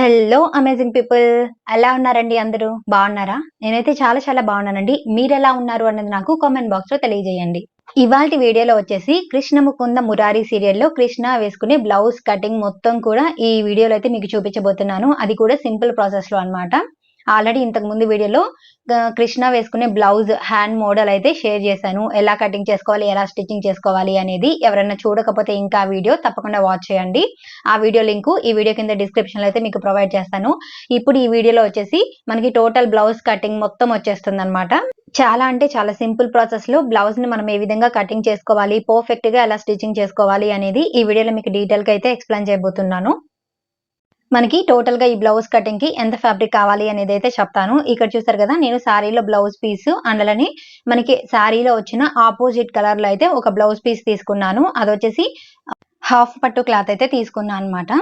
Hello amazing people ఎలా ఉన్నారండి అందరూ? బాగున్నారా? నేనైతే చాలా చాలా బాగున్నానండి. మీరు ఎలా ఉన్నారు అన్నది నాకు కామెంట్ బాక్స్లో తెలియజేయండి. ఇవాళ వీడియోలో వచ్చేసి కృష్ణ ముకుంద మురారి సీరియల్లో కృష్ణ వేసుకునే బ్లౌజ్ కటింగ్ మొత్తం కూడా ఈ వీడియోలో అయితే మీకు చూపించబోతున్నాను. అది కూడా సింపుల్ ప్రాసెస్లో అన్నమాట. ఆల్రెడీ ఇంతకు ముందు వీడియోలో కృష్ణ వేసుకునే బ్లౌజ్ హ్యాండ్ మోడల్ అయితే షేర్ చేశాను. ఎలా కటింగ్ చేసుకోవాలి ఎలా స్టిచ్చింగ్ చేసుకోవాలి అనేది ఎవరైనా చూడకపోతే ఇంకా వీడియో తప్పకుండా వాచ్ చేయండి. ఆ వీడియో లింక్ ఈ వీడియో కింద డిస్క్రిప్షన్ అయితే మీకు ప్రొవైడ్ చేస్తాను. ఇప్పుడు ఈ వీడియోలో వచ్చేసి మనకి టోటల్ బ్లౌజ్ కటింగ్ మొత్తం వచ్చేస్తుంది అనమాట చాలా అంటే చాలా సింపుల్ ప్రాసెస్లో బ్లౌజ్ని మనం ఏ విధంగా కటింగ్ చేసుకోవాలి పర్ఫెక్ట్గా ఎలా స్టిచ్చింగ్ చేసుకోవాలి అనేది ఈ వీడియోలో మీకు డీటెయిల్గా అయితే ఎక్స్ప్లెయిన్ చేయబోతున్నాను. మనకి టోటల్గా ఈ బ్లౌజ్ కటింగ్కి ఎంత ఫ్యాబ్రిక్ కావాలి అనేది అయితే చెప్తాను. ఇక్కడ చూసారు కదా నేను శారీలో బ్లౌజ్ పీస్ అందులోని మనకి శారీలో వచ్చిన ఆపోజిట్ కలర్లో అయితే ఒక బ్లౌజ్ పీస్ తీసుకున్నాను. అది వచ్చేసి హాఫ్ పట్టు క్లాత్ అయితే తీసుకున్నాను అనమాట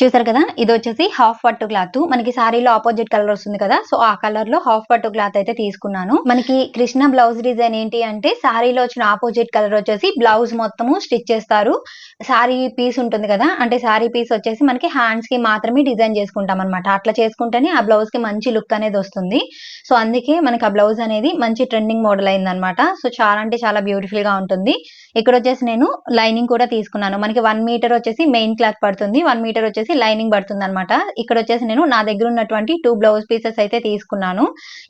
చూసారు కదా? ఇది వచ్చేసి హాఫ్ పట్టు క్లాత్ మనకి సారీలో ఆపోజిట్ కలర్ వస్తుంది కదా? సో ఆ కలర్లో హాఫ్ పట్టు క్లాత్ అయితే తీసుకున్నాను. మనకి కృష్ణ బ్లౌజ్ డిజైన్ ఏంటి అంటే సారీలో వచ్చిన ఆపోజిట్ కలర్ వచ్చేసి బ్లౌజ్ మొత్తము స్టిచ్ చేస్తారు. సారీ పీస్ ఉంటుంది కదా? అంటే సారీ పీస్ వచ్చేసి మనకి హ్యాండ్స్కి మాత్రమే డిజైన్ చేసుకుంటాం అనమాట అట్లా చేసుకుంటేనే ఆ బ్లౌజ్కి మంచి లుక్ అనేది వస్తుంది. సో అందుకే మనకి ఆ బ్లౌజ్ అనేది మంచి ట్రెండింగ్ మోడల్ అయింది అనమాట సో చాలా అంటే చాలా బ్యూటిఫుల్గా ఉంటుంది. ఇక్కడ వచ్చేసి నేను లైనింగ్ కూడా తీసుకున్నాను. మనకి వన్ మీటర్ వచ్చేసి మెయిన్ క్లాత్ పడుతుంది. వన్ మీటర్ వచ్చేసి లైనింగ్ పడుతుంది అనమాట ఇక్కడ వచ్చేసి నేను నా దగ్గర ఉన్నటువంటి టూ బ్లౌజ్ పీసెస్ అయితే తీసుకున్నాను.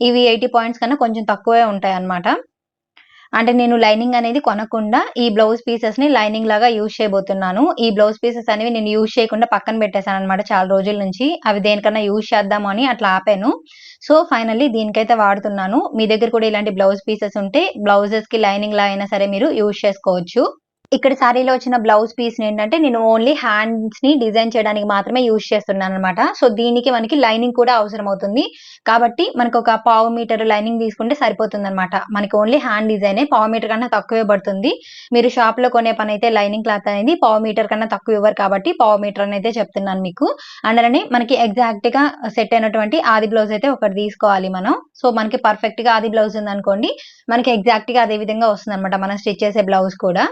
ఇవి ఎయిటీ పాయింట్స్ కన్నా కొంచెం తక్కువే ఉంటాయి అనమాట అంటే నేను లైనింగ్ అనేది కొనకుండా ఈ బ్లౌజ్ పీసెస్ని లైనింగ్ లాగా యూజ్ చేయబోతున్నాను. ఈ బ్లౌజ్ పీసెస్ అనేవి నేను యూజ్ చేయకుండా పక్కన పెట్టేశాను అనమాట చాలా రోజుల నుంచి. అవి దేనికన్నా యూజ్ చేద్దాము అని అట్లా ఆపాను. సో ఫైనల్లీ దీనికైతే వాడుతున్నాను. మీ దగ్గర కూడా ఇలాంటి బ్లౌజ్ పీసెస్ ఉంటే బ్లౌజెస్కి లైనింగ్ లా అయినా సరే మీరు యూజ్ చేసుకోవచ్చు. ఇక్కడ శారీలో వచ్చిన బ్లౌజ్ పీస్ ఏంటంటే నేను ఓన్లీ హ్యాండ్స్ని డిజైన్ చేయడానికి మాత్రమే యూజ్ చేస్తున్నాను అనమాట సో దీనికి మనకి లైనింగ్ కూడా అవసరం అవుతుంది కాబట్టి మనకు ఒక పావు మీటర్ లైనింగ్ తీసుకుంటే సరిపోతుంది అనమాట మనకి ఓన్లీ హ్యాండ్ డిజైనే పావు మీటర్ కన్నా తక్కువే పడుతుంది. మీరు షాప్లో కొనే పని అయితే లైనింగ్ క్లాత్ అనేది పావు మీటర్ కన్నా తక్కువ ఇవ్వరు కాబట్టి పావు మీటర్ అని అయితే చెప్తున్నాను మీకు. అందులోనే మనకి ఎగ్జాక్ట్గా సెట్ అయినటువంటి ఆది బ్లౌజ్ అయితే ఒకటి తీసుకోవాలి మనం. సో మనకి పర్ఫెక్ట్గా ఆది బ్లౌజ్ ఉంది అనుకోండి మనకి ఎగ్జాక్ట్గా అదే విధంగా వస్తుంది అనమాట మనం స్టిచ్ చేసే బ్లౌజ్ కూడా.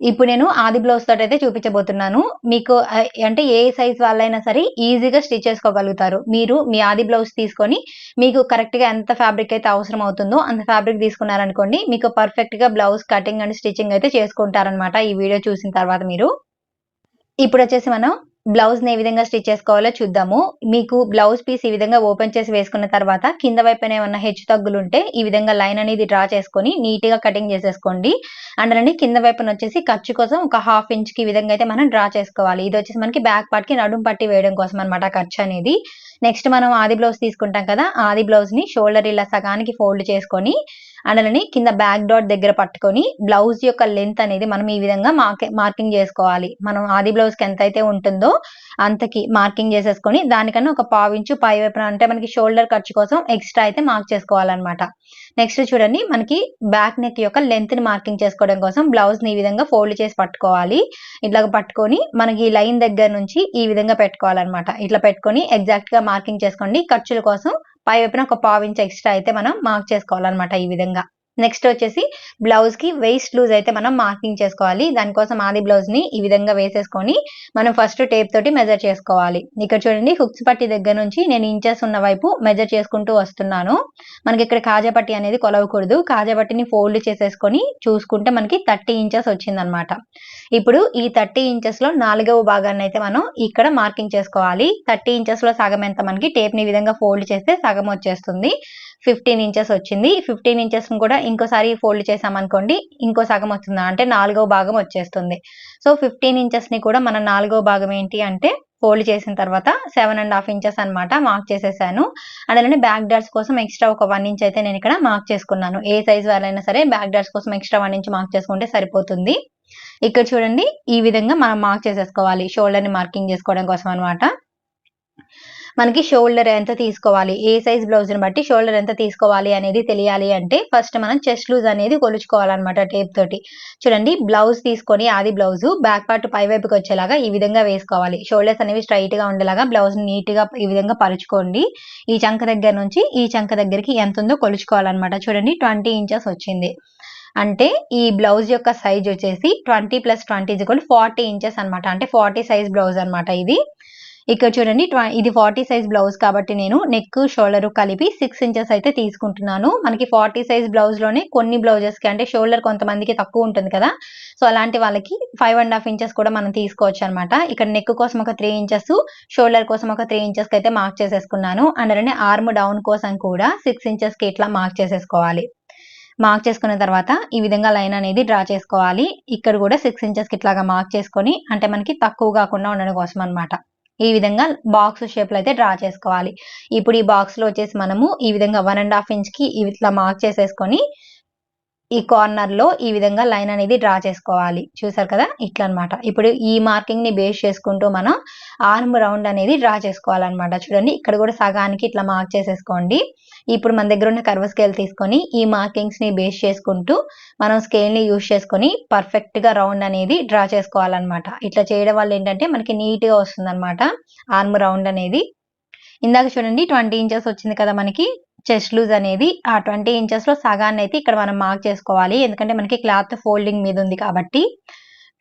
ఇప్పుడు నేను ఆది బ్లౌజ్ తోటి అయితే చూపించబోతున్నాను. మీకు అంటే ఏ సైజ్ వాళ్ళైనా సరే ఈజీగా స్టిచ్ చేసుకోగలుగుతారు. మీరు మీ ఆది బ్లౌజ్ తీసుకొని మీకు కరెక్ట్గా ఎంత ఫ్యాబ్రిక్ అయితే అవసరం అవుతుందో అంత ఫ్యాబ్రిక్ తీసుకున్నారనుకోండి మీకు పర్ఫెక్ట్గా బ్లౌజ్ కటింగ్ అండ్ స్టిచ్చింగ్ అయితే చేసుకుంటారనమాట ఈ వీడియో చూసిన తర్వాత మీరు. ఇప్పుడు వచ్చేసి మనం బ్లౌజ్ని ఏ విధంగా స్టిచ్ చేసుకోవాలో చూద్దాము. మీకు బ్లౌజ్ పీస్ ఈ విధంగా ఓపెన్ చేసి వేసుకున్న తర్వాత కింద వైపున ఏమన్నా హెచ్చు తగ్గులు ఉంటే ఈ విధంగా లైన్ అనేది డ్రా చేసుకొని నీట్గా కటింగ్ చేసేసుకోండి. అండ్ కింద వైపున వచ్చేసి ఖర్చు కోసం ఒక హాఫ్ ఇంచ్కి విధంగా అయితే మనం డ్రా చేసుకోవాలి. ఇది వచ్చేసి మనకి బ్యాక్ పార్ట్కి నడుం పట్టి వేయడం కోసం అనమాట ఖర్చు అనేది. నెక్స్ట్ మనం ఆది బ్లౌజ్ తీసుకుంటాం కదా ఆది బ్లౌజ్ని షోల్డర్ ఇలా సగానికి ఫోల్డ్ చేసుకొని అందులోని కింద బ్యాక్ డాట్ దగ్గర పట్టుకొని బ్లౌజ్ యొక్క లెంత్ అనేది మనం ఈ విధంగా మార్కింగ్ చేసుకోవాలి. మనం ఆది బ్లౌజ్కి ఎంత అయితే ఉంటుందో అంతకి మార్కింగ్ చేసేసుకొని దానికన్నా ఒక పావు ఇంచు పై వైపున అంటే మనకి షోల్డర్ ఖర్చు కోసం ఎక్స్ట్రా అయితే మార్క్ చేసుకోవాలన్నమాట. నెక్స్ట్ చూడండి మనకి బ్యాక్ నెక్ యొక్క లెంత్ని మార్కింగ్ చేసుకోవడం కోసం బ్లౌజ్ని ఈ విధంగా ఫోల్డ్ చేసి పట్టుకోవాలి. ఇట్లా పట్టుకొని మనకి ఈ లైన్ దగ్గర నుంచి ఈ విధంగా పెట్టుకోవాలన్నమాట. ఇట్లా పెట్టుకొని ఎగ్జాక్ట్గా మార్కింగ్ చేసుకోండి. ఖర్చుల కోసం పై వైపున ఒక పావు ఇంచ్ ఎక్స్ట్రా అయితే మనం మార్క్ చేసుకోవాలన్నమాట ఈ విధంగా. నెక్స్ట్ వచ్చేసి బ్లౌజ్కి వేస్ట్ లూజ్ అయితే మనం మార్కింగ్ చేసుకోవాలి. దానికోసం ఆది బ్లౌజ్ని ఈ విధంగా వేసేసుకొని మనం ఫస్ట్ టేప్ తోటి మెజర్ చేసుకోవాలి. ఇక్కడ చూడండి హుక్స్ పట్టి దగ్గర నుంచి నేను ఇంచెస్ ఉన్న వైపు మెజర్ చేసుకుంటూ వస్తున్నాను. మనకి ఇక్కడ కాజాపట్టి అనేది కొలవకూడదు. కాజాపట్టిని ఫోల్డ్ చేసేసుకొని చూసుకుంటే మనకి థర్టీ ఇంచెస్ వచ్చిందనమాట. ఇప్పుడు ఈ థర్టీ ఇంచెస్లో నాలుగవ భాగాన్ని అయితే మనం ఇక్కడ మార్కింగ్ చేసుకోవాలి. థర్టీ ఇంచెస్లో సగం ఎంత మనకి టేప్ని విధంగా ఫోల్డ్ చేస్తే సగం వచ్చేస్తుంది. ఫిఫ్టీన్ ఇంచెస్ వచ్చింది. ఫిఫ్టీన్ ఇంచెస్ కూడా ఇంకోసారి ఫోల్డ్ చేసామనుకోండి ఇంకో సగం వస్తుంది? అంటే నాలుగవ భాగం వచ్చేస్తుంది. సో ఫిఫ్టీన్ ఇంచెస్ని కూడా మన నాలుగవ భాగం ఏంటి అంటే ఫోల్డ్ చేసిన తర్వాత సెవెన్ అండ్ హాఫ్ ఇంచెస్ అన్నమాట మార్క్ చేసేసాను. అందులోనే బ్యాక్ డాట్స్ కోసం ఎక్స్ట్రా ఒక వన్ ఇంచ్ అయితే నేను ఇక్కడ మార్క్ చేసుకున్నాను. ఏ సైజ్ వాళ్ళైనా సరే బ్యాక్ డాట్స్ కోసం ఎక్స్ట్రా వన్ ఇంచ్ మార్క్ చేసుకుంటే సరిపోతుంది. ఇక్కడ చూడండి ఈ విధంగా మనం మార్క్ చేసేసుకోవాలి. షోల్డర్ని మార్కింగ్ చేసుకోవడం కోసం అన్నమాట. మనకి షోల్డర్ ఎంత తీసుకోవాలి? ఏ సైజ్ బ్లౌజ్ని బట్టి షోల్డర్ ఎంత తీసుకోవాలి అనేది తెలియాలి అంటే ఫస్ట్ మనం చెస్ట్ లూజ్ అనేది కొలుచుకోవాలన్నమాట టేప్ తోటి. చూడండి బ్లౌజ్ తీసుకొని ఆది బ్లౌజ్ బ్యాక్ పార్ట్ పై వైపుకి వచ్చేలాగా ఈ విధంగా వేసుకోవాలి. షోల్డర్స్ అనేవి స్ట్రైట్గా ఉండేలాగా బ్లౌజ్ నీట్గా ఈ విధంగా పరుచుకోండి. ఈ చంక దగ్గర నుంచి ఈ చంక దగ్గరికి ఎంత ఉందో కొలుచుకోవాలన్నమాట. చూడండి ట్వంటీ ఇంచెస్ వచ్చింది. అంటే ఈ బ్లౌజ్ యొక్క సైజ్ వచ్చేసి twenty plus twenty equal forty inches అన్నమాట. అంటే ఫార్టీ సైజ్ బ్లౌజ్ అనమాట ఇది. ఇక్కడ చూడండి ఇది ఫార్టీ సైజ్ బ్లౌజ్ కాబట్టి నేను నెక్ షోల్డర్ కలిపి సిక్స్ ఇంచెస్ అయితే తీసుకుంటున్నాను. మనకి ఫార్టీ సైజ్ బ్లౌజ్లోనే కొన్ని బ్లౌజెస్కి అంటే షోల్డర్ కొంతమందికి తక్కువ ఉంటుంది కదా. సో అలాంటి వాళ్ళకి ఫైవ్ అండ్ హాఫ్ ఇంచెస్ కూడా మనం తీసుకోవచ్చు అనమాట ఇక్కడ నెక్ కోసం ఒక త్రీ ఇంచెస్ షోల్డర్ కోసం ఒక త్రీ ఇంచెస్కి అయితే మార్క్ చేసేసుకున్నాను. అండ్ అలానే ఆర్మ్ డౌన్ కోసం కూడా సిక్స్ ఇంచెస్కి ఇట్లా మార్క్ చేసేసుకోవాలి. మార్క్ చేసుకున్న తర్వాత ఈ విధంగా లైన్ అనేది డ్రా చేసుకోవాలి. ఇక్కడ కూడా సిక్స్ ఇంచెస్కి ఇట్లాగా మార్క్ చేసుకొని అంటే మనకి తక్కువ కాకుండా ఉండడం కోసం అన్నమాట. ఈ విధంగా బాక్స్ షేప్లో అయితే డ్రా చేసుకోవాలి. ఇప్పుడు ఈ బాక్స్లో వచ్చేసి మనము ఈ విధంగా వన్ అండ్ హాఫ్ ఇంచ్కి ఇట్లా మార్క్ చేసేసుకొని ఈ కార్నర్లో ఈ విధంగా లైన్ అనేది డ్రా చేసుకోవాలి. చూసారు కదా? ఇట్లా అన్నమాట ఇప్పుడు ఈ మార్కింగ్ని బేస్ చేసుకుంటూ మనం ఆర్మ్ రౌండ్ అనేది డ్రా చేసుకోవాలన్నమాట. చూడండి ఇక్కడ కూడా సగానికి ఇట్లా మార్క్ చేసేసుకోండి. ఇప్పుడు మన దగ్గర ఉన్న కర్వ్ స్కేల్ తీసుకొని ఈ మార్కింగ్స్ని బేస్ చేసుకుంటూ మనం స్కేల్ని యూస్ చేసుకొని పర్ఫెక్ట్గా రౌండ్ అనేది డ్రా చేసుకోవాలన్నమాట. ఇట్లా చేయడం వల్ల ఏంటంటే మనకి నీట్గా వస్తుంది ఆర్మ్ రౌండ్ అనేది. ఇందాక చూడండి ట్వంటీ ఇంచెస్ వచ్చింది కదా మనకి. చెస్ట్ లూజ్ అనేది ఆ ట్వంటీ ఇంచెస్లో సగాన్ని అయితే ఇక్కడ మనం మార్క్ చేసుకోవాలి. ఎందుకంటే మనకి క్లాత్ ఫోల్డింగ్ మీద ఉంది కాబట్టి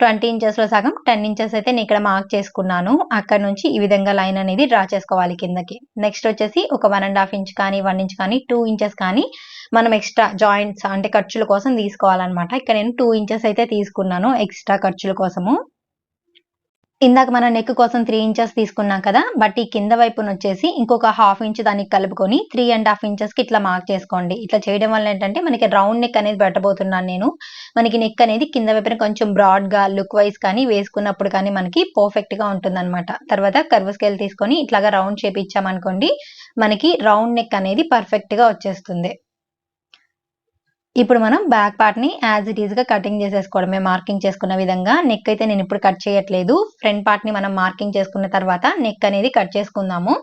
ట్వంటీ ఇంచెస్లో సగం టెన్ ఇంచెస్ అయితే నేను ఇక్కడ మార్క్ చేసుకున్నాను. అక్కడ నుంచి ఈ విధంగా లైన్ అనేది డ్రా చేసుకోవాలి కిందకి. నెక్స్ట్ వచ్చేసి ఒక వన్ అండ్ హాఫ్ ఇంచ్ కానీ వన్ ఇంచ్ కానీ టూ ఇంచెస్ కానీ మనం ఎక్స్ట్రా జాయింట్స్ అంటే ఖర్చుల కోసం తీసుకోవాలన్నమాట. ఇక్కడ నేను టూ ఇంచెస్ అయితే తీసుకున్నాను ఎక్స్ట్రా ఖర్చుల కోసము. ఇందాక మనం నెక్ కోసం త్రీ ఇంచెస్ తీసుకున్నాం కదా బట్ ఈ కింద వైపున వచ్చేసి ఇంకొక హాఫ్ ఇంచ్ దానికి కలుపుకొని త్రీ అండ్ హాఫ్ ఇంచెస్కి ఇట్లా మార్క్ చేసుకోండి. ఇట్లా చేయడం వల్ల ఏంటంటే మనకి రౌండ్ నెక్ అనేది పెట్టబోతున్నాను నేను. మనకి నెక్ అనేది కింద వైపున కొంచెం బ్రాడ్గా లుక్ వైజ్ కానీ వేసుకున్నప్పుడు కానీ మనకి పర్ఫెక్ట్గా ఉంటుంది అనమాట తర్వాత కర్వ్ స్కేల్ తీసుకొని ఇట్లాగా రౌండ్ షేప్ ఇచ్చామనుకోండి మనకి రౌండ్ నెక్ అనేది పర్ఫెక్ట్గా వచ్చేస్తుంది. ఇప్పుడు మనం బ్యాక్ పార్ట్ని యాజ్ ఇట్ ఈజ్గా కటింగ్ చేసేసుకోవడమే మార్కింగ్ చేసుకున్న విధంగా నెక్ అయితే నేను ఇప్పుడు కట్ చేయట్లేదు. ఫ్రంట్ పార్ట్ని మనం మార్కింగ్ చేసుకున్న తర్వాత నెక్ అనేది కట్ చేసుకుందాము.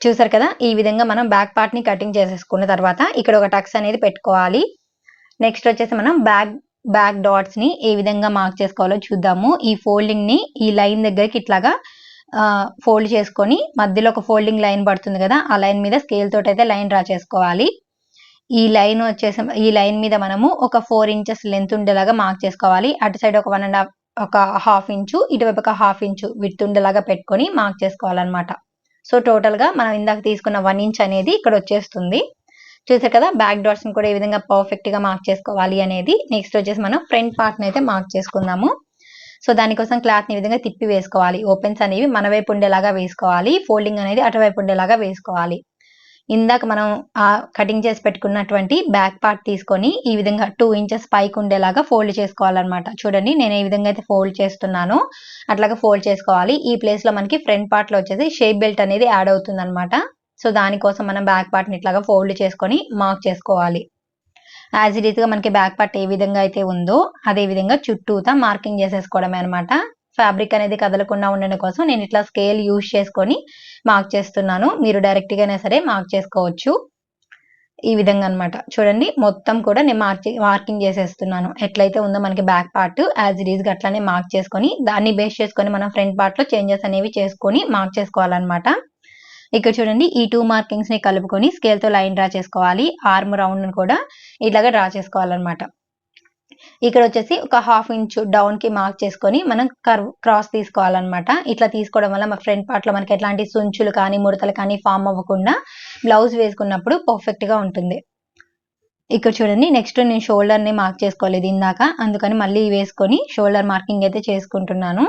చూసారు కదా? ఈ విధంగా మనం బ్యాక్ పార్ట్ని కటింగ్ చేసేసుకున్న తర్వాత ఇక్కడ ఒక టక్స్ అనేది పెట్టుకోవాలి. నెక్స్ట్ వచ్చేసి మనం బ్యాక్ బ్యాక్ డాట్స్ని ఏ విధంగా మార్క్ చేసుకోవాలో చూద్దాము. ఈ ఫోల్డింగ్ని ఈ లైన్ దగ్గరికి ఇట్లాగా ఫోల్డ్ చేసుకొని మధ్యలో ఒక ఫోల్డింగ్ లైన్ పడుతుంది కదా ఆ లైన్ మీద స్కేల్ తోటి అయితే లైన్ డ్రా చేసుకోవాలి. ఈ లైన్ వచ్చేసి ఈ లైన్ మీద మనము ఒక ఫోర్ ఇంచెస్ లెంత్ ఉండేలాగా మార్క్ చేసుకోవాలి. అటు సైడ్ ఒక వన్ అండ్ హాఫ్ ఒక హాఫ్ ఇంచు ఇటువైపు ఒక హాఫ్ ఇంచు విత్ ఉండేలాగా పెట్టుకొని మార్క్ చేసుకోవాలన్నమాట. సో టోటల్గా మనం ఇందాక తీసుకున్న వన్ ఇంచ్ అనేది ఇక్కడ వచ్చేస్తుంది. చూసారు కదా బ్యాక్ డాట్స్ని కూడా ఈ విధంగా పర్ఫెక్ట్గా మార్క్ చేసుకోవాలి అనేది. నెక్స్ట్ వచ్చేసి మనం ఫ్రంట్ పార్ట్ని అయితే మార్క్ చేసుకుందాము. సో దానికోసం క్లాత్ని ఈ విధంగా తిప్పి వేసుకోవాలి. ఓపెన్స్ అనేవి మన వైపు ఉండేలాగా వేసుకోవాలి. ఫోల్డింగ్ అనేది అటువైపు ఉండేలాగా వేసుకోవాలి. ఇందాక మనం ఆ కటింగ్ చేసి పెట్టుకున్నటువంటి బ్యాక్ పార్ట్ తీసుకొని ఈ విధంగా టూ ఇంచెస్ పైకి ఉండేలాగా ఫోల్డ్ చేసుకోవాలన్నమాట. చూడండి నేను ఈ విధంగా అయితే ఫోల్డ్ చేస్తున్నాను. అట్లాగా ఫోల్డ్ చేసుకోవాలి. ఈ ప్లేస్లో మనకి ఫ్రంట్ పార్ట్లో వచ్చేసి షేప్ బెల్ట్ అనేది యాడ్ అవుతుంది అనమాట సో దానికోసం మనం బ్యాక్ పార్ట్ని ఇట్లాగా ఫోల్డ్ చేసుకొని మార్క్ చేసుకోవాలి. యాజ్ ఇట్ ఈస్గా మనకి బ్యాక్ పార్ట్ ఏ విధంగా అయితే ఉందో అదే విధంగా చుట్టూతా మార్కింగ్ చేసేసుకోవడమే అనమాట ఫ్యాబ్రిక్ అనేది కదలకుండా ఉండడం కోసం నేను ఇట్లా స్కేల్ యూజ్ చేసుకొని మార్క్ చేస్తున్నాను. మీరు డైరెక్ట్గానే సరే మార్క్ చేసుకోవచ్చు. ఈ విధంగా అన్నమాట. చూడండి మొత్తం కూడా నేను మార్క్ మార్కింగ్ చేసేస్తున్నాను. ఎట్లయితే ఉందో మనకి బ్యాక్ పార్ట్ యాజ్ ఇట్ ఈస్గా అట్లానే మార్క్ చేసుకొని దాన్ని బేస్ చేసుకొని మనం ఫ్రంట్ పార్ట్లో చేంజెస్ అనేవి చేసుకొని మార్క్ చేసుకోవాలన్నమాట. ఇక్కడ చూడండి ఈ టూ మార్కింగ్స్ని కలుపుకొని స్కేల్తో లైన్ డ్రా చేసుకోవాలి. ఆర్మ్ రౌండ్ కూడా ఇట్లాగా డ్రా చేసుకోవాలన్నమాట. ఇక్కడ వచ్చేసి ఒక హాఫ్ ఇంచ్ డౌన్కి మార్క్ చేసుకొని మనం కర్వ్ క్రాస్ తీసుకోవాలన్నమాట. ఇట్లా తీసుకోవడం వల్ల మా ఫ్రంట్ పార్ట్లో మనకి ఎట్లాంటి సుంచులు కానీ ముడతలు కానీ ఫామ్ అవ్వకుండా బ్లౌజ్ వేసుకున్నప్పుడు పర్ఫెక్ట్గా ఉంటుంది. ఇక్కడ చూడండి నెక్స్ట్ నేను షోల్డర్ని మార్క్ చేసుకోలేదు ఇందాక. అందుకని మళ్ళీ వేసుకొని షోల్డర్ మార్కింగ్ అయితే చేసుకుంటున్నాను.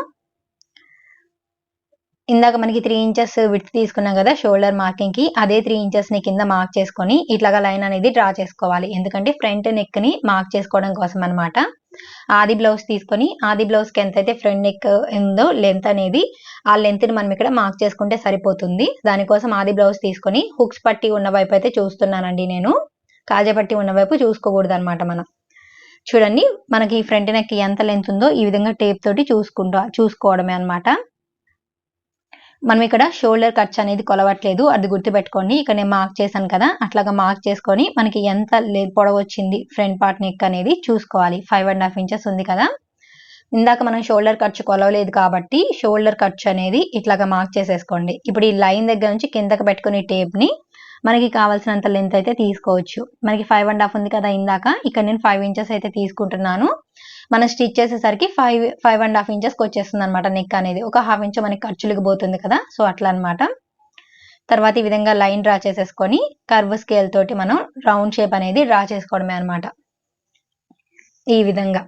ఇందాక మనకి త్రీ ఇంచెస్ విత్ తీసుకున్నాం కదా షోల్డర్ మార్కింగ్కి అదే త్రీ ఇంచెస్ని కింద మార్క్ చేసుకొని ఇట్లాగా లైన్ అనేది డ్రా చేసుకోవాలి. ఎందుకంటే ఫ్రంట్ నెక్ని మార్క్ చేసుకోవడం కోసం అనమాట ఆది బ్లౌజ్ తీసుకొని ఆది బ్లౌజ్కి ఎంత అయితే ఫ్రంట్ నెక్ ఉందో లెంత్ అనేది ఆ లెంత్ని మనం ఇక్కడ మార్క్ చేసుకుంటే సరిపోతుంది. దానికోసం ఆది బ్లౌజ్ తీసుకొని హుక్స్ పట్టి ఉన్న వైపు అయితే చూస్తున్నానండి నేను. కాజపట్టి ఉన్న వైపు చూసుకోకూడదు అనమాట మనం. చూడండి మనకి ఫ్రంట్ నెక్ ఎంత లెంత్ ఉందో ఈ విధంగా టేప్ తోటి చూసుకుంటా చూసుకోవడమే అన్నమాట. మనం ఇక్కడ షోల్డర్ ఖర్చు అనేది కొలవట్లేదు. అది గుర్తుపెట్టుకోండి. ఇక్కడ నేను మార్క్ చేశాను కదా అట్లాగా మార్క్ చేసుకొని మనకి ఎంత పొడవు వచ్చింది ఫ్రంట్ పార్ట్ నెక్ అనేది చూసుకోవాలి. ఫైవ్ అండ్ హాఫ్ ఇంచెస్ ఉంది కదా. ఇందాక మనం షోల్డర్ ఖర్చు కొలవలేదు కాబట్టి షోల్డర్ ఖర్చు అనేది ఇట్లాగా మార్క్ చేసేసుకోండి. ఇప్పుడు ఈ లైన్ దగ్గర నుంచి కిందకి పెట్టుకుని టేప్ని మనకి కావాల్సినంత లెంత్ అయితే తీసుకోవచ్చు. మనకి ఫైవ్ అండ్ హాఫ్ ఉంది కదా ఇందాక ఇక్కడ నేను ఫైవ్ ఇంచెస్ అయితే తీసుకుంటున్నాను. మనం స్టిచ్ చేసేసరికి ఫైవ్ ఫైవ్ అండ్ హాఫ్ ఇంచెస్కి వచ్చేస్తుంది అనమాట నెక్ అనేది. ఒక హాఫ్ ఇంచ్ మనకి ఖర్చులకు పోతుంది కదా సో అట్లా అనమాట తర్వాత ఈ విధంగా లైన్ డ్రా చేసేసుకొని కర్వ్ స్కేల్ తోటి మనం రౌండ్ షేప్ అనేది డ్రా చేసుకోవడమే అనమాట ఈ విధంగా.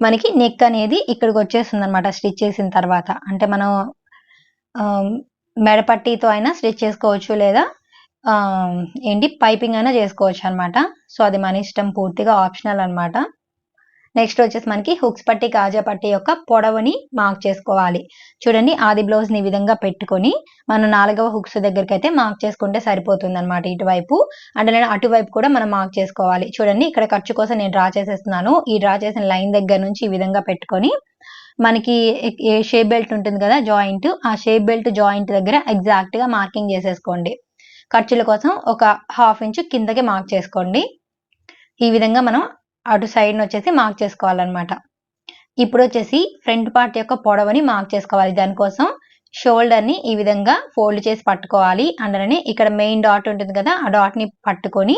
మనకి నెక్ అనేది ఇక్కడికి వచ్చేస్తుంది అనమాట స్టిచ్ చేసిన తర్వాత. అంటే మనం మెడపట్టితో అయినా స్టిచ్ చేసుకోవచ్చు లేదా ఏంటి పైపింగ్ అయినా చేసుకోవచ్చు అనమాట సో అది మన ఇష్టం పూర్తిగా ఆప్షనల్ అనమాట నెక్స్ట్ వచ్చేసి మనకి హుక్స్ పట్టి కాజా పట్టి యొక్క పొడవుని మార్క్ చేసుకోవాలి. చూడండి ఆది బ్లౌజ్ని ఈ విధంగా పెట్టుకొని మనం నాలుగవ హుక్స్ దగ్గరికి అయితే మార్క్ చేసుకుంటే సరిపోతుంది అనమాట ఇటువైపు. అంటే నేను అటువైపు కూడా మనం మార్క్ చేసుకోవాలి. చూడండి ఇక్కడ ఖర్చు కోసం నేను డ్రా చేసేస్తున్నాను. ఈ డ్రా చేసిన లైన్ దగ్గర నుంచి ఈ విధంగా పెట్టుకొని మనకి ఏ షేప్ బెల్ట్ ఉంటుంది కదా జాయింట్ ఆ షేప్ బెల్ట్ జాయింట్ దగ్గర ఎగ్జాక్ట్గా మార్కింగ్ చేసేసుకోండి. ఖర్చుల కోసం ఒక హాఫ్ ఇంచ్ కిందకి మార్క్ చేసుకోండి. ఈ విధంగా మనం అటు సైడ్ వచ్చేసి మార్క్ చేసుకోవాలన్నమాట. ఇప్పుడు వచ్చేసి ఫ్రంట్ పార్ట్ యొక్క పొడవని మార్క్ చేసుకోవాలి. దానికోసం షోల్డర్ని ఈ విధంగా ఫోల్డ్ చేసి పట్టుకోవాలి. అందులోనే ఇక్కడ మెయిన్ డాట్ ఉంటుంది కదా ఆ డాట్ని పట్టుకొని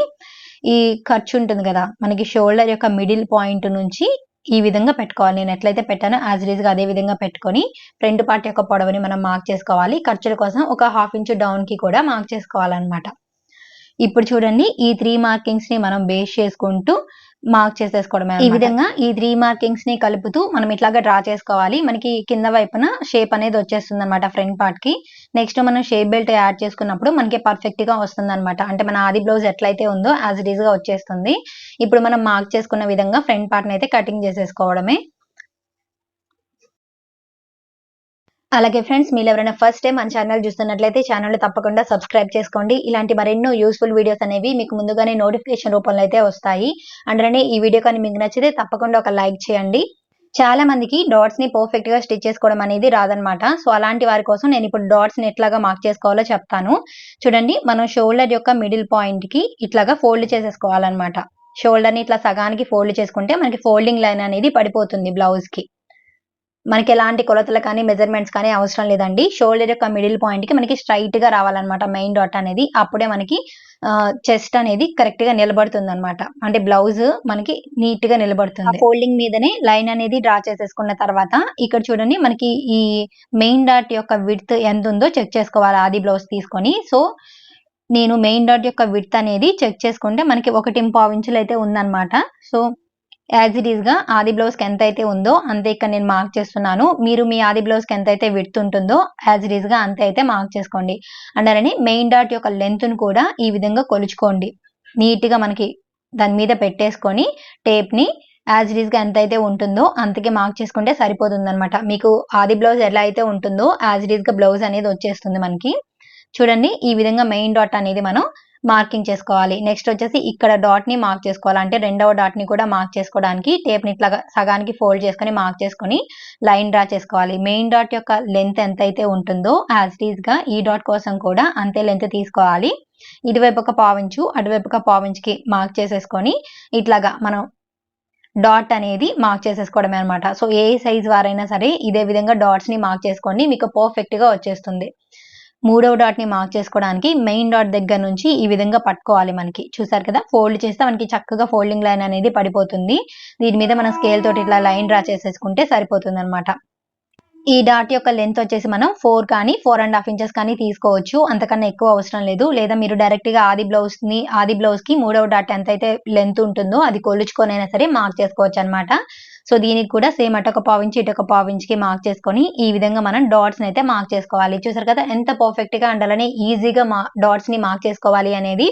ఈ ఖర్చు ఉంటుంది కదా మనకి షోల్డర్ యొక్క మిడిల్ పాయింట్ నుంచి ఈ విధంగా పెట్టుకోవాలి. నేను ఎట్లయితే పెట్టానో యాజ్ రీజ్గా అదే విధంగా పెట్టుకొని ఫ్రంట్ పార్ట్ యొక్క పొడవుని మనం మార్క్ చేసుకోవాలి. ఖర్చుల కోసం ఒక హాఫ్ ఇంచ్ డౌన్కి కూడా మార్క్ చేసుకోవాలన్నమాట. ఇప్పుడు చూడండి ఈ త్రీ మార్కింగ్స్ని మనం బేస్ చేసుకుంటూ మార్క్ చేసేసుకోవడమే ఈ విధంగా ఈ త్రీ మార్కింగ్స్ని కలుపుతూ మనం ఇట్లాగా డ్రా చేసుకోవాలి. మనకి కింద వైపున షేప్ అనేది వచ్చేస్తుంది అనమాట ఫ్రంట్ పార్ట్కి. నెక్స్ట్ మనం షేప్ బెల్ట్ యాడ్ చేసుకున్నప్పుడు మనకి పర్ఫెక్ట్గా వస్తుంది అనమాట అంటే మన ఆది బ్లౌజ్ ఎట్లయితే ఉందో యాజ్ ఇట్ ఈస్గా వచ్చేస్తుంది. ఇప్పుడు మనం మార్క్ చేసుకున్న విధంగా ఫ్రంట్ పార్ట్ అయితే కటింగ్ చేసేసుకోవడమే. అలాగే ఫ్రెండ్స్ మీరు ఎవరైనా ఫస్ట్ టైం మన ఛానల్ చూస్తున్నట్లయితే ఛానల్ తప్పకుండా సబ్స్క్రైబ్ చేసుకోండి. ఇలాంటి మరెన్నో యూస్ఫుల్ వీడియోస్ అనేవి మీకు ముందుగానే నోటిఫికేషన్ రూపంలో అయితే వస్తాయి. అందులోనే ఈ వీడియో కానీ మీకు నచ్చితే తప్పకుండా ఒక లైక్ చేయండి. చాలా మందికి డాట్స్ని పర్ఫెక్ట్గా స్టిచ్ చేసుకోవడం అనేది రాదనమాట సో అలాంటి వారి కోసం నేను ఇప్పుడు డాట్స్ని ఎట్లాగా మార్క్ చేసుకోవాలో చెప్తాను. చూడండి మనం షోల్డర్ యొక్క మిడిల్ పాయింట్కి ఇట్లాగా ఫోల్డ్ చేసేసుకోవాలన్నమాట. షోల్డర్ని ఇట్లా సగానికి ఫోల్డ్ చేసుకుంటే మనకి ఫోల్డింగ్ లైన్ అనేది పడిపోతుంది బ్లౌజ్కి. మనకి ఎలాంటి కొలతలు కానీ మెజర్మెంట్స్ కానీ అవసరం లేదండి. షోల్డర్ యొక్క మిడిల్ పాయింట్కి మనకి స్ట్రైట్గా రావాలన్నమాట మెయిన్ డాట్ అనేది. అప్పుడే మనకి చెస్ట్ అనేది కరెక్ట్గా నిలబడుతుంది అనమాట అంటే బ్లౌజ్ మనకి నీట్గా నిలబడుతుంది. ఫోల్డింగ్ మీదనే లైన్ అనేది డ్రా చేసేసుకున్న తర్వాత ఇక్కడ చూడండి మనకి ఈ మెయిన్ డాట్ యొక్క విడ్త్ ఎంత ఉందో చెక్ చేసుకోవాలి. ఆది బ్లౌజ్ తీసుకొని. సో నేను మెయిన్ డాట్ యొక్క విడ్త్ అనేది చెక్ చేసుకుంటే మనకి ఒకటి పావు ఇంచులు అయితే ఉందన్నమాట. సో యాజ్ ఇట్ ఈస్గా ఆది బ్లౌజ్కి ఎంత అయితే ఉందో అంతే ఇక్కడ నేను మార్క్ చేస్తున్నాను. మీరు మీ ఆది బ్లౌజ్కి ఎంత అయితే విడ్త్ ఉంటుందో యాజ్ ఇట్ ఈస్గా అంతే అయితే మార్క్ చేసుకోండి. అండ్ అలానే మెయిన్ డాట్ యొక్క లెంత్ను కూడా ఈ విధంగా కొలుచుకోండి. నీట్గా మనకి దాని మీద పెట్టేసుకొని టేప్ని యాజ్ ఇట్ ఈస్గా ఎంత అయితే ఉంటుందో అంతకే మార్క్ చేసుకుంటే సరిపోతుంది అనమాట మీకు ఆది బ్లౌజ్ ఎలా అయితే ఉంటుందో యాజ్ ఇట్ ఈస్గా బ్లౌజ్ అనేది వచ్చేస్తుంది మనకి. చూడండి ఈ విధంగా మెయిన్ డాట్ అనేది మనం మార్కింగ్ చేసుకోవాలి. నెక్స్ట్ వచ్చేసి ఇక్కడ డాట్ని మార్క్ చేసుకోవాలి. అంటే రెండవ డాట్ని కూడా మార్క్ చేసుకోవడానికి టేప్ని ఇట్లా సగానికి ఫోల్డ్ చేసుకొని మార్క్ చేసుకొని లైన్ డ్రా చేసుకోవాలి. మెయిన్ డాట్ యొక్క లెంత్ ఎంత అయితే ఉంటుందో యాజ్ ఈజ్గా ఈ డాట్ కోసం కూడా అంతే లెంత్ తీసుకోవాలి. ఇటువైపు ఒక పావించు అటువైపు ఒక పావించుకి మార్క్ చేసేసుకొని ఇట్లాగా మనం డాట్ అనేది మార్క్ చేసేసుకోవడమే అనమాట సో ఏ సైజ్ వారైనా సరే ఇదే విధంగా డాట్స్ని మార్క్ చేసుకోండి. మీకు పర్ఫెక్ట్గా వచ్చేస్తుంది. మూడవ డాట్ని మార్క్ చేసుకోవడానికి మెయిన్ డాట్ దగ్గర నుంచి ఈ విధంగా పట్టుకోవాలి మనకి. చూసారు కదా? ఫోల్డ్ చేస్తే మనకి చక్కగా ఫోల్డింగ్ లైన్ అనేది పడిపోతుంది. దీని మీద మనం స్కేల్ తోటి ఇట్లా లైన్ డ్రా చేసేసుకుంటే సరిపోతుంది అనమాట ఈ డాట్ యొక్క లెంత్ వచ్చేసి మనం ఫోర్ కానీ ఫోర్ అండ్ హాఫ్ ఇంచెస్ కానీ తీసుకోవచ్చు. అంతకన్నా ఎక్కువ అవసరం లేదు. లేదా మీరు డైరెక్ట్గా ఆది బ్లౌజ్ని ఆది బ్లౌజ్కి మూడవ డాట్ ఎంత అయితే లెంత్ ఉంటుందో అది కొలుచుకొని అయినా సరే మార్క్ చేసుకోవచ్చు అనమాట సో దీనికి కూడా సేమ్ అటొక పావించి ఇటొక పావించికి మార్క్ చేసుకొని ఈ విధంగా మనం డాట్స్ అయితే మార్క్ చేసుకోవాలి. చూసారు కదా ఎంత పర్ఫెక్ట్గా ఉండాలని ఈజీగా మా డాట్స్ని మార్క్ చేసుకోవాలి అనేది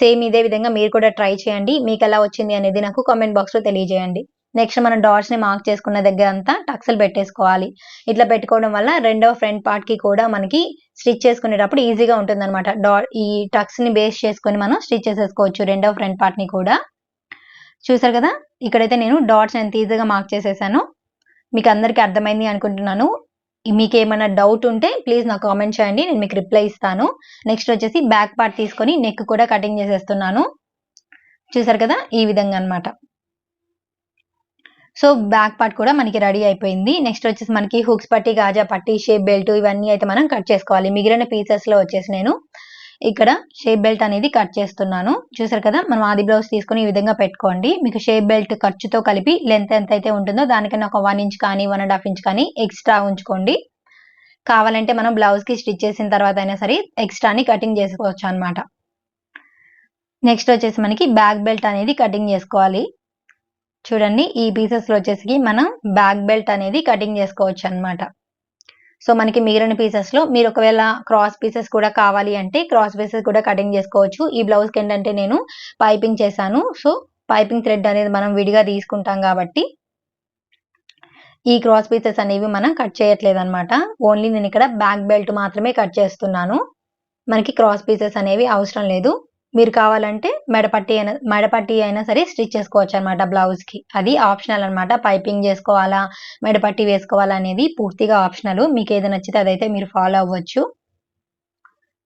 సేమ్ ఇదే విధంగా మీరు కూడా ట్రై చేయండి. మీకు ఎలా వచ్చింది అనేది నాకు కామెంట్ బాక్స్లో తెలియజేయండి. నెక్స్ట్ మనం డాట్స్ని మార్క్ చేసుకున్న దగ్గర అంతా టక్స్లు పెట్టేసుకోవాలి. ఇట్లా పెట్టుకోవడం వల్ల రెండవ ఫ్రంట్ పార్ట్కి కూడా మనకి స్టిచ్ చేసుకునేటప్పుడు ఈజీగా ఉంటుంది అనమాట డాట్ ఈ టక్స్ని బేస్ చేసుకొని మనం స్టిచ్ చేసేసుకోవచ్చు రెండవ ఫ్రంట్ పార్ట్ని కూడా. చూసారు కదా? ఇక్కడైతే నేను డాట్స్ ఎంత ఈజీగా మార్క్ చేసేసాను. మీకు అందరికీ అర్థమైంది అనుకుంటున్నాను. మీకు ఏమైనా డౌట్ ఉంటే ప్లీజ్ నాకు కామెంట్ చేయండి నేను మీకు రిప్లై ఇస్తాను. నెక్స్ట్ వచ్చేసి బ్యాక్ పార్ట్ తీసుకొని నెక్ కూడా కటింగ్ చేసేస్తున్నాను. చూసారు కదా? ఈ విధంగా అనమాట సో బ్యాక్ పార్ట్ కూడా మనకి రెడీ అయిపోయింది. నెక్స్ట్ వచ్చేసి మనకి హుక్స్ పట్టి గాజా పట్టి షేప్ బెల్ట్ ఇవన్నీ అయితే మనం కట్ చేసుకోవాలి. మిగిలిన పీసెస్లో వచ్చేసి నేను ఇక్కడ షేప్ బెల్ట్ అనేది కట్ చేస్తున్నాను. చూసారు కదా? మనం ఆది బ్లౌజ్ తీసుకుని ఈ విధంగా పెట్టుకోండి. మీకు షేప్ బెల్ట్ ఖర్చుతో కలిపి లెంత్ ఎంత అయితే ఉంటుందో దానికన్నా ఒక వన్ ఇంచ్ కానీ వన్ అండ్ హాఫ్ ఇంచ్ కానీ ఎక్స్ట్రా ఉంచుకోండి. కావాలంటే మనం బ్లౌజ్కి స్టిచ్ చేసిన తర్వాత అయినా సరే ఎక్స్ట్రాని కటింగ్ చేసుకోవచ్చు అనమాట నెక్స్ట్ వచ్చేసి మనకి బ్యాక్ బెల్ట్ అనేది కటింగ్ చేసుకోవాలి. చూడండి ఈ పీసెస్లో వచ్చేసి మనం బ్యాక్ బెల్ట్ అనేది కటింగ్ చేసుకోవచ్చు అనమాట సో మనకి మిగిలిన పీసెస్లో మీరు ఒకవేళ క్రాస్ పీసెస్ కూడా కావాలి అంటే క్రాస్ పీసెస్ కూడా కటింగ్ చేసుకోవచ్చు. ఈ బ్లౌజ్కి ఏంటంటే నేను పైపింగ్ చేశాను. సో పైపింగ్ థ్రెడ్ అనేది మనం విడిగా తీసుకుంటాం కాబట్టి ఈ క్రాస్ పీసెస్ అనేవి మనం కట్ చేయట్లేదు అనమాట ఓన్లీ నేను ఇక్కడ బ్యాక్ బెల్ట్ మాత్రమే కట్ చేస్తున్నాను. మనకి క్రాస్ పీసెస్ అనేవి అవసరం లేదు. మీరు కావాలంటే మెడపట్టి అయినా మెడపట్టి అయినా సరే స్టిచ్ చేసుకోవచ్చు అనమాట బ్లౌజ్కి అది ఆప్షనల్ అనమాట పైపింగ్ చేసుకోవాలా మెడపట్టి వేసుకోవాలా అనేది పూర్తిగా ఆప్షనల్ మీకు ఏది నచ్చితే అదైతే మీరు ఫాలో అవ్వచ్చు.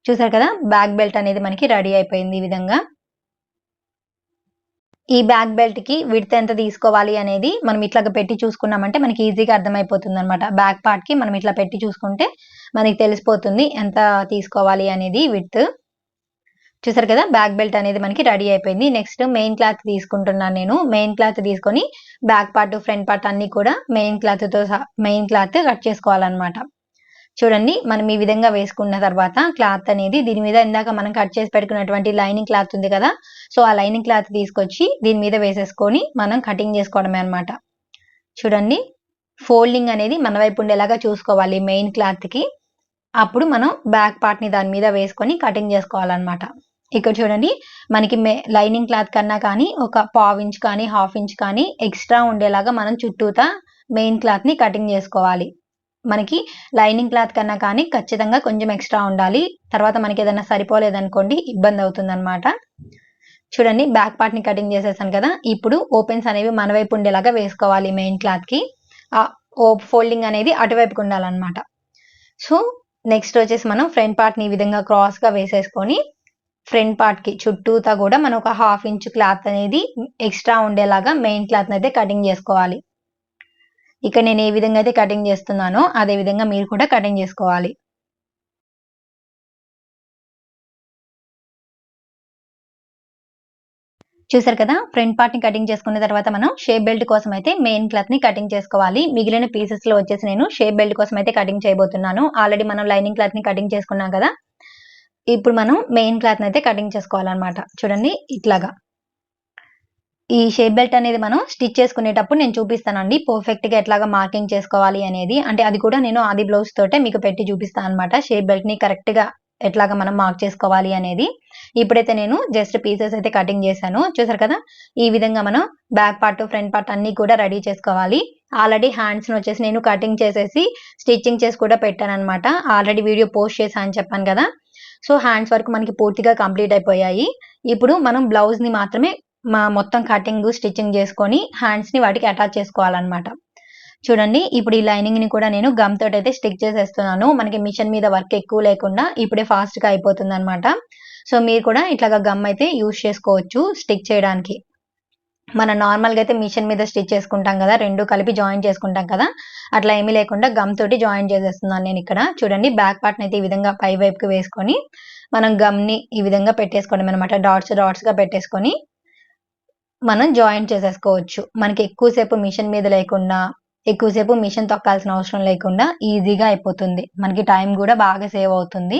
చూసారు కదా? బ్యాక్ బెల్ట్ అనేది మనకి రెడీ అయిపోయింది ఈ విధంగా. ఈ బ్యాక్ బెల్ట్కి విడత ఎంత తీసుకోవాలి అనేది మనం ఇట్లా పెట్టి చూసుకున్నామంటే మనకి ఈజీగా అర్థమైపోతుంది అనమాట బ్యాక్ పార్ట్కి మనం ఇట్లా పెట్టి చూసుకుంటే మనకి తెలిసిపోతుంది ఎంత తీసుకోవాలి అనేది విత్ చూసారు కదా బ్యాక్ బెల్ట్ అనేది మనకి రెడీ అయిపోయింది. నెక్స్ట్ మెయిన్ క్లాత్ తీసుకుంటున్నాను నేను. మెయిన్ క్లాత్ తీసుకొని బ్యాక్ పార్ట్ ఫ్రంట్ పార్ట్ అన్ని కూడా మెయిన్ క్లాత్తో మెయిన్ క్లాత్ కట్ చేసుకోవాలన్నమాట. చూడండి మనం ఈ విధంగా వేసుకున్న తర్వాత క్లాత్ అనేది దీని మీద ఇందాక మనం కట్ చేసి పెట్టుకున్నటువంటి లైనింగ్ క్లాత్ ఉంది కదా సో ఆ లైనింగ్ క్లాత్ తీసుకొచ్చి దీని మీద వేసేసుకొని మనం కటింగ్ చేసుకోవడమే అనమాట చూడండి ఫోల్డింగ్ అనేది మన వైపు ఉండేలాగా చూసుకోవాలి మెయిన్ క్లాత్కి. అప్పుడు మనం బ్యాక్ పార్ట్ని దాని మీద వేసుకొని కటింగ్ చేసుకోవాలన్నమాట. ఇక్కడ చూడండి మనకి లైనింగ్ క్లాత్ కన్నా కానీ ఒక పావు ఇంచ్ కానీ హాఫ్ ఇంచ్ కానీ ఎక్స్ట్రా ఉండేలాగా మనం చుట్టూతా మెయిన్ క్లాత్ని కటింగ్ చేసుకోవాలి. మనకి లైనింగ్ క్లాత్ కన్నా కానీ ఖచ్చితంగా కొంచెం ఎక్స్ట్రా ఉండాలి. తర్వాత మనకి ఏదైనా సరిపోలేదనుకోండి ఇబ్బంది అవుతుందన్నమాట. చూడండి బ్యాక్ పార్ట్ని కటింగ్ చేసేసాను కదా ఇప్పుడు ఓపెన్స్ అనేవి మన వైపు ఉండేలాగా వేసుకోవాలి మెయిన్ క్లాత్కి. ఓ ఫోల్డింగ్ అనేది అటువైపుకి ఉండాలన్నమాట. సో నెక్స్ట్ వచ్చేసి మనం ఫ్రంట్ పార్ట్ని ఈ విధంగా క్రాస్గా వేసేసుకొని ఫ్రంట్ పార్ట్కి చుట్టూతా కూడా మనం ఒక హాఫ్ ఇంచ్ క్లాత్ అనేది ఎక్స్ట్రా ఉండేలాగా మెయిన్ క్లాత్ అయితే కటింగ్ చేసుకోవాలి. ఇక నేను ఏ విధంగా అయితే కటింగ్ చేస్తున్నానో అదే విధంగా మీరు కూడా కటింగ్ చేసుకోవాలి. చూసారు కదా? ఫ్రంట్ పార్ట్ని కటింగ్ చేసుకున్న తర్వాత మనం షేప్ బెల్ట్ కోసం అయితే మెయిన్ క్లాత్ని కటింగ్ చేసుకోవాలి. మిగిలిన పీసెస్లో వచ్చేసి నేను షేప్ బెల్ట్ కోసం అయితే కటింగ్ చేయబోతున్నాను. ఆల్రెడీ మనం లైనింగ్ క్లాత్ని కటింగ్ చేసుకున్నాం కదా? ఇప్పుడు మనం మెయిన్ క్లాత్ అయితే కటింగ్ చేసుకోవాలన్నమాట. చూడండి ఇట్లాగా. ఈ షేప్ బెల్ట్ అనేది మనం స్టిచ్ చేసుకునేటప్పుడు నేను చూపిస్తానండి. పర్ఫెక్ట్గా ఎట్లాగా మార్కింగ్ చేసుకోవాలి అనేది. అంటే అది కూడా నేను ఆది బ్లౌజ్ తోటే మీకు పెట్టి చూపిస్తాను అనమాట షేప్ బెల్ట్ని కరెక్ట్గా ఎట్లాగా మనం మార్క్ చేసుకోవాలి అనేది. ఇప్పుడైతే నేను జస్ట్ పీసెస్ అయితే కటింగ్ చేశాను. చూసారు కదా? ఈ విధంగా మనం బ్యాక్ పార్ట్ ఫ్రంట్ పార్ట్ అన్ని కూడా రెడీ చేసుకోవాలి. ఆల్రెడీ హ్యాండ్స్ వచ్చేసి నేను కటింగ్ చేసేసి స్టిచ్చింగ్ చేసి కూడా పెట్టాను అనమాట ఆల్రెడీ వీడియో పోస్ట్ చేశాను అని చెప్పాను కదా? సో హ్యాండ్స్ వరకు మనకి పూర్తిగా కంప్లీట్ అయిపోయాయి. ఇప్పుడు మనం బ్లౌజ్ని మాత్రమే మా మొత్తం కటింగ్ స్టిచ్చింగ్ చేసుకొని హ్యాండ్స్ని వాటికి అటాచ్ చేసుకోవాలన్నమాట. చూడండి ఇప్పుడు ఈ లైనింగ్ని కూడా నేను గమ్ తోటి అయితే స్టిక్ చేసేస్తున్నాను. మనకి మిషన్ మీద వర్క్ ఎక్కువ లేకుండా ఇప్పుడే ఫాస్ట్గా అయిపోతుంది అనమాట సో మీరు కూడా ఇట్లాగా గమ్ అయితే యూజ్ చేసుకోవచ్చు స్టిక్ చేయడానికి. మన నార్మల్గా అయితే మిషన్ మీద స్టిచ్ చేసుకుంటాం కదా రెండు కలిపి జాయిన్ చేసుకుంటాం కదా అట్లా ఏమీ లేకుండా గమ్ తోటి జాయిన్ చేసేస్తున్నాను నేను ఇక్కడ. చూడండి బ్యాక్ పార్ట్ అయితే ఈ విధంగా పై వైపుకి వేసుకొని మనం గమ్ని ఈ విధంగా పెట్టేసుకోవడం అనమాట డాట్స్ డాట్స్గా పెట్టేసుకొని మనం జాయిన్ చేసేసుకోవచ్చు. మనకి ఎక్కువసేపు మిషన్ మీద లేకుండా ఎక్కువసేపు మిషన్ తొక్కాల్సిన అవసరం లేకుండా ఈజీగా అయిపోతుంది. మనకి టైం కూడా బాగా సేవ్ అవుతుంది.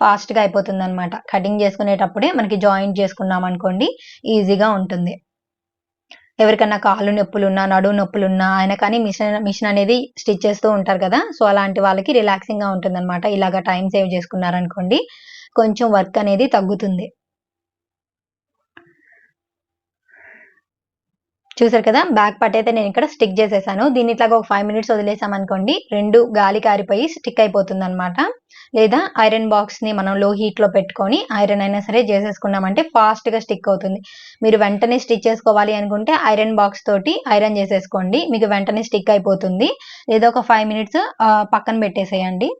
ఫాస్ట్గా అయిపోతుంది అనమాట కటింగ్ చేసుకునేటప్పుడే మనకి జాయింట్ చేసుకున్నాం అనుకోండి ఈజీగా ఉంటుంది. ఎవరికన్నా కాళ్ళు నొప్పులు ఉన్నా నడువు నొప్పులు ఉన్నా ఆయన కానీ మిషన్ మిషన్ అనేది స్టిచ్ చేస్తూ ఉంటారు కదా. సో అలాంటి వాళ్ళకి రిలాక్సింగ్గా ఉంటుంది అనమాట ఇలాగా టైం సేవ్ చేసుకున్నారనుకోండి కొంచెం వర్క్ అనేది తగ్గుతుంది. చూసారు కదా బ్యాక్ పార్ట్ అయితే నేను ఇక్కడ స్టిక్ చేసేసాను. దీన్ని ఇట్లాగా ఒక ఫైవ్ మినిట్స్ వదిలేసామనుకోండి రెండు గాలి కారిపోయి స్టిక్ అయిపోతుంది అనమాట లేదా ఐరన్ బాక్స్ని మనం లో హీట్లో పెట్టుకొని ఐరన్ అయినా సరే చేసేసుకున్నామంటే ఫాస్ట్గా స్టిక్ అవుతుంది. మీరు వెంటనే స్టిచ్ చేసుకోవాలి అనుకుంటే ఐరన్ బాక్స్ తోటి ఐరన్ చేసేసుకోండి. మీకు వెంటనే స్టిక్ అయిపోతుంది. లేదా ఒక ఫైవ్ మినిట్స్ పక్కన పెట్టేసేయండి.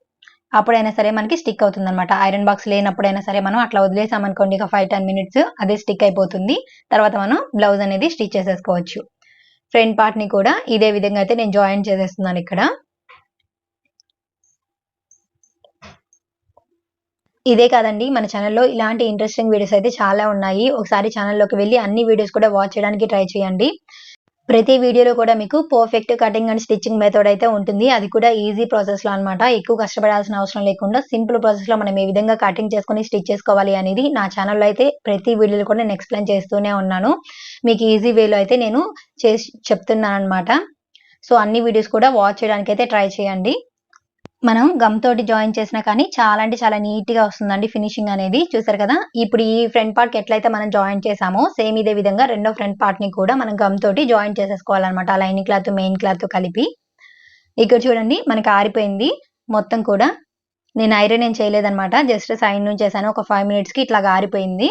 అప్పుడైనా సరే మనకి స్టిక్ అవుతుంది అనమాట ఐరన్ బాక్స్ లేనప్పుడైనా సరే మనం అట్లా వదిలేసాం అనుకోండి ఒక ఫైవ్ టెన్ మినిట్స్ అదే స్టిక్ అయిపోతుంది. తర్వాత మనం బ్లౌజ్ అనేది స్టిచ్ చేసేసుకోవచ్చు. ఫ్రంట్ పార్ట్ని కూడా ఇదే విధంగా అయితే నేను జాయిన్ చేసేస్తున్నాను ఇక్కడ. ఇదే కాదండి మన ఛానల్లో ఇలాంటి ఇంట్రెస్టింగ్ వీడియోస్ అయితే చాలా ఉన్నాయి. ఒకసారి ఛానల్లోకి వెళ్ళి అన్ని వీడియోస్ కూడా వాచ్ చేయడానికి ట్రై చేయండి. ప్రతి వీడియోలో కూడా మీకు perfect cutting and stitching method అయితే ఉంటుంది. అది కూడా ఈజీ ప్రాసెస్లో అనమాట ఎక్కువ కష్టపడాల్సిన అవసరం లేకుండా సింపుల్ ప్రాసెస్లో మనం ఏ విధంగా కటింగ్ చేసుకొని స్టిచ్ చేసుకోవాలి అనేది నా ఛానల్లో అయితే ప్రతి వీడియోలో కూడా నేను ఎక్స్ప్లెయిన్ చేస్తూనే ఉన్నాను. మీకు ఈజీ వేలో అయితే నేను చేసి చెప్తున్నాను అనమాట సో అన్ని వీడియోస్ కూడా వాచ్ చేయడానికి అయితే ట్రై చేయండి. మనం గమ్ తోటి జాయిన్ చేసినా కానీ చాలా అంటే చాలా నీట్గా వస్తుందండి ఫినిషింగ్ అనేది. చూసారు కదా? ఇప్పుడు ఈ ఫ్రంట్ పార్ట్కి ఎట్లయితే మనం జాయిన్ చేసామో సేమ్ ఇదే విధంగా రెండో ఫ్రంట్ పార్ట్ని కూడా మనం గమ్ తోటి జాయిన్ చేసేసుకోవాలన్నమాట. లైనింగ్ క్లాత్ మెయిన్ క్లాత్ కలిపి. ఇక్కడ చూడండి మనకి ఆరిపోయింది. మొత్తం కూడా నేను ఐరన్ ఏం చేయలేదన్నమాట. జస్ట్ సైడ్ నుంచి చేశాను. ఒక ఫైవ్ మినిట్స్కి ఇట్లా ఆరిపోయింది.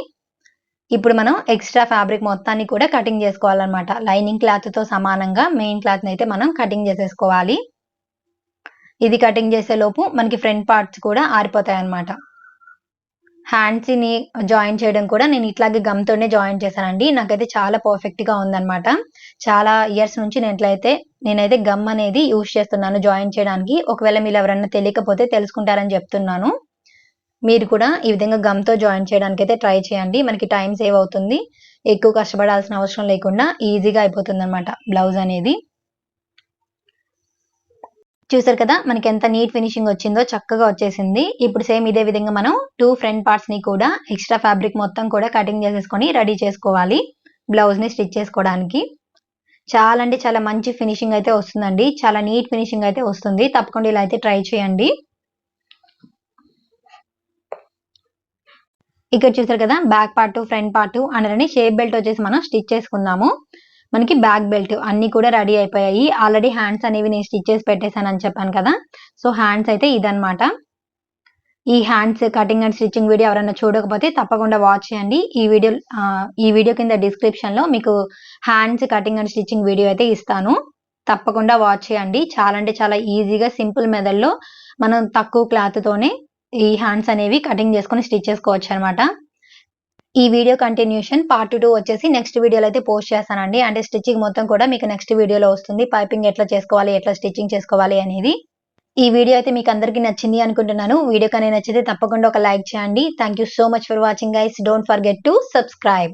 ఇప్పుడు మనం ఎక్స్ట్రా ఫ్యాబ్రిక్ మొత్తాన్ని కూడా కటింగ్ చేసుకోవాలన్నమాట. లైనింగ్ క్లాత్తో సమానంగా మెయిన్ క్లాత్ అయితే మనం కటింగ్ చేసేసుకోవాలి. ఇది కటింగ్ చేసే లోపు మనకి ఫ్రంట్ పార్ట్స్ కూడా ఆరిపోతాయి అనమాట హ్యాండ్స్ని జాయిన్ చేయడం కూడా నేను ఇట్లాగే గమ్తోనే జాయిన్ చేశానండి. నాకైతే చాలా పర్ఫెక్ట్గా ఉందన్నమాట. చాలా ఇయర్స్ నుంచి నేను ఎట్లయితే నేనైతే గమ్ అనేది యూజ్ చేస్తున్నాను జాయిన్ చేయడానికి. ఒకవేళ మీరు ఎవరన్నా తెలియకపోతే తెలుసుకుంటారని చెప్తున్నాను. మీరు కూడా ఈ విధంగా గమ్తో జాయిన్ చేయడానికి అయితే ట్రై చేయండి. మనకి టైం సేవ్ అవుతుంది. ఎక్కువ కష్టపడాల్సిన అవసరం లేకుండా ఈజీగా అయిపోతుంది అనమాట బ్లౌజ్ అనేది. చూసారు కదా మనకి ఎంత నీట్ ఫినిషింగ్ వచ్చిందో చక్కగా వచ్చేసింది. ఇప్పుడు సేమ్ ఇదే విధంగా మనం టూ ఫ్రంట్ పార్ట్స్ని కూడా ఎక్స్ట్రా ఫ్యాబ్రిక్ మొత్తం కూడా కటింగ్ చేసేసుకొని రెడీ చేసుకోవాలి. బ్లౌజ్ని స్టిచ్ చేసుకోవడానికి. చాలా అంటే చాలా మంచి ఫినిషింగ్ అయితే వస్తుందండి. చాలా నీట్ ఫినిషింగ్ అయితే వస్తుంది. తప్పకుండా ఇలా అయితే ట్రై చేయండి. ఇక్కడ చూసారు కదా బ్యాక్ పార్ట్ ఫ్రంట్ పార్ట్ అనరని షేప్ బెల్ట్ వచ్చేసి మనం స్టిచ్ చేసుకుందాము. మనకి బ్యాక్ బెల్ట్ అన్ని కూడా రెడీ అయిపోయాయి. ఆల్రెడీ హ్యాండ్స్ అనేవి నేను స్టిచ్ చేసి పెట్టేశాను అని చెప్పాను కదా. సో హ్యాండ్స్ అయితే ఇదనమాట ఈ hands cutting and stitching video ఎవరైనా చూడకపోతే తప్పకుండా వాచ్ చేయండి. ఈ వీడియో ఈ వీడియో కింద డిస్క్రిప్షన్లో మీకు hands cutting and stitching video అయితే ఇస్తాను. తప్పకుండా వాచ్ చేయండి. చాలా అంటే చాలా ఈజీగా సింపుల్ మెథడ్లో మనం తక్కువ క్లాత్ తోనే ఈ హ్యాండ్స్ అనేవి కటింగ్ చేసుకొని స్టిచ్ చేసుకోవచ్చు అనమాట ఈ వీడియో కంటిన్యూషన్ పార్ట్ టూ వచ్చేసి నెక్స్ట్ వీడియోలో అయితే పోస్ట్ చేస్తానండి. అంటే స్టిచ్చింగ్ మొత్తం కూడా మీకు నెక్స్ట్ వీడియోలో వస్తుంది. పైపింగ్ ఎట్లా చేసుకోవాలి ఎట్లా స్టిచ్చింగ్ చేసుకోవాలి అనేది. ఈ వీడియో అయితే మీకు అందరికీ నచ్చింది అనుకుంటున్నాను. వీడియో కానీ నచ్చితే తప్పకుండా ఒక లైక్ చేయండి. Thank you so much for watching guys don't forget to subscribe